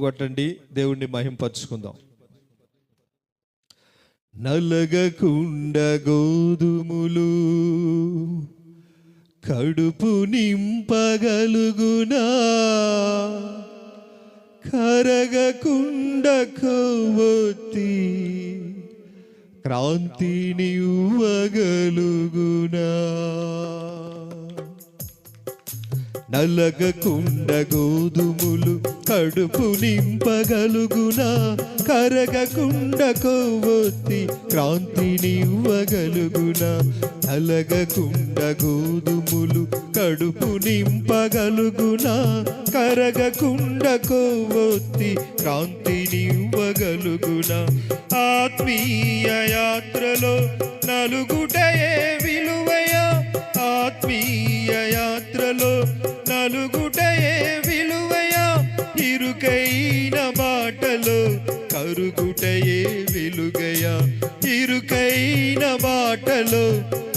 కొట్టండి దేవుణ్ణి మహింపరుచుకుందాం. నలగకుండ గోధుములు కడుపు నింపగలుగునా? కరగకుండ కొవ్వొత్తి క్రాంతిని ఇవ్వగలుగునా? నలగకుండ గోధుములు కడుపు నింపగలుగునా? కరగకుండ కొవ్వొత్తి క్రాంతినివ్వగలుగునా నలగకుండ గోధుములు కడుపు నింపగలుగునా? కరగకుండ కొవ్వొత్తి క్రాంతినివ్వగలుగునా ఆత్మీయ యాత్రలో నలుగుటయే విలువయ? ఆత్మీయ ఇరుకైన బాటలో కరుగుటయే వెలుగయా? ఇరుకైన బాటలో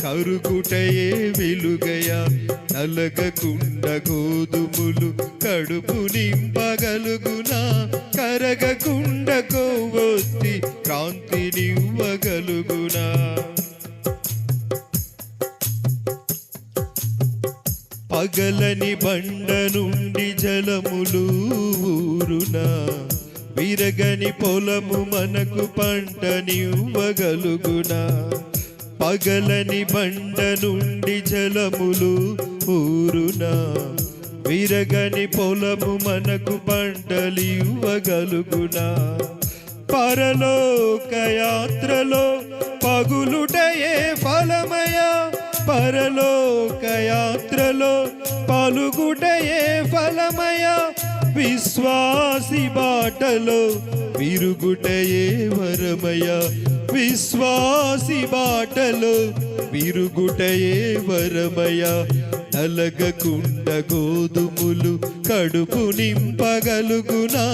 కరుగుటయే వెలుగయా? నలగకుండ గోధుములు కడుపు నింపగలుగునా? కరగకుండ కొవ్వొత్తి నివ్వ పగలని బండ నుండి జలములు ఊరునా? విరగని పొలము మనకు పంటనివ్వగలుగునా పగలని బండ నుండి జలములు ఊరునా? విరగని పొలము మనకు పంటలివ్వగలుగునా పరలోక యాత్రలో పగులుటయే ఫలమై పరలోకయాత్రలో పలుగుటయే ఫలమయ. విశ్వాసి బాటలో విరుగుటయే వరమయ. విశ్వాసి బాటలో విరుగుటయే వరమయ. నలగకుండ గోధుములు కడుపు నింపగలుగునా?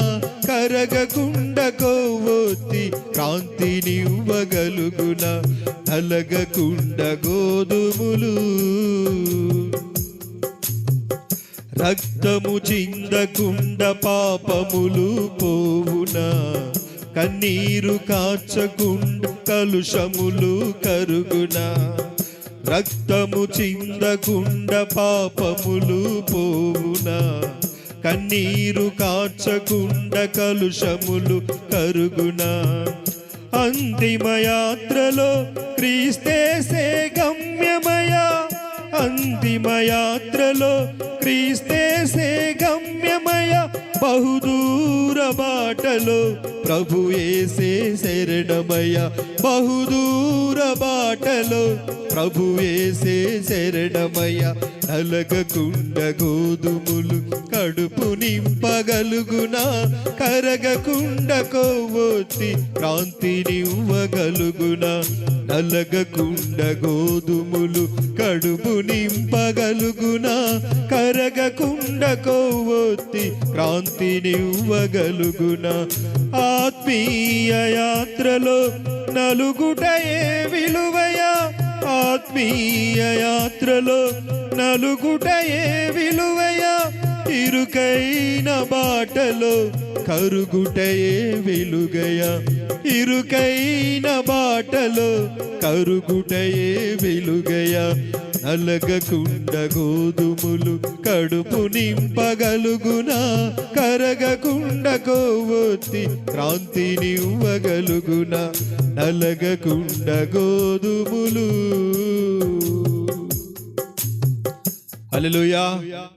కరగకుండ కొవ్వొత్తి కాంతినివ్వగలుగునా నలగకుండ గోధుములు రక్తము చిందకుండ పాపములు పోవునా? కన్నీరు కాచకుండ కలుషములు కరుగునా? రక్తము చిందకుండ పాపములు పోవునా? కన్నీరు కాచకుండ కలుషములు కరుగునా? అంతిమ యాత్రలో క్రీస్తేసే గమ్యమయ? అంతిమ యాత్రలో క్రీస్తేసే గమ్యమయ? బహుదూర బాటలో ప్రభు ఏసే శరణమయ? బహుదూర బాటలో ప్రభు ఏసే కలగకుండ గోధుములు కడుపు నింపగలుగునా? కరగకుండ కొవ్వొత్తి కాంతినివ్వగలుగునా నలగకుండ గోధుములు కడుపు నింపగలుగునా? కరగకుండ కొవ్వొత్తి క్రాంతినివ్వగలుగునా ఆత్మీయ యాత్రలో నలుగుటయే విలువయా? ఆత్మీయ యాత్రలో నలుగుటయే విలువయ? ఇరుకైన బాటలో కరుగుటయే వెలుగయ? ఇరుకైన బాటలో కరుగుటయే వెలుగయ? నలగకుండ గోధుములు కడుపు నింపగలుగునా? కరగకుండ కొవ్వొత్తి క్రాంతినివ్వగలుగునా నలగకుండ గోధుములు Hallelujah.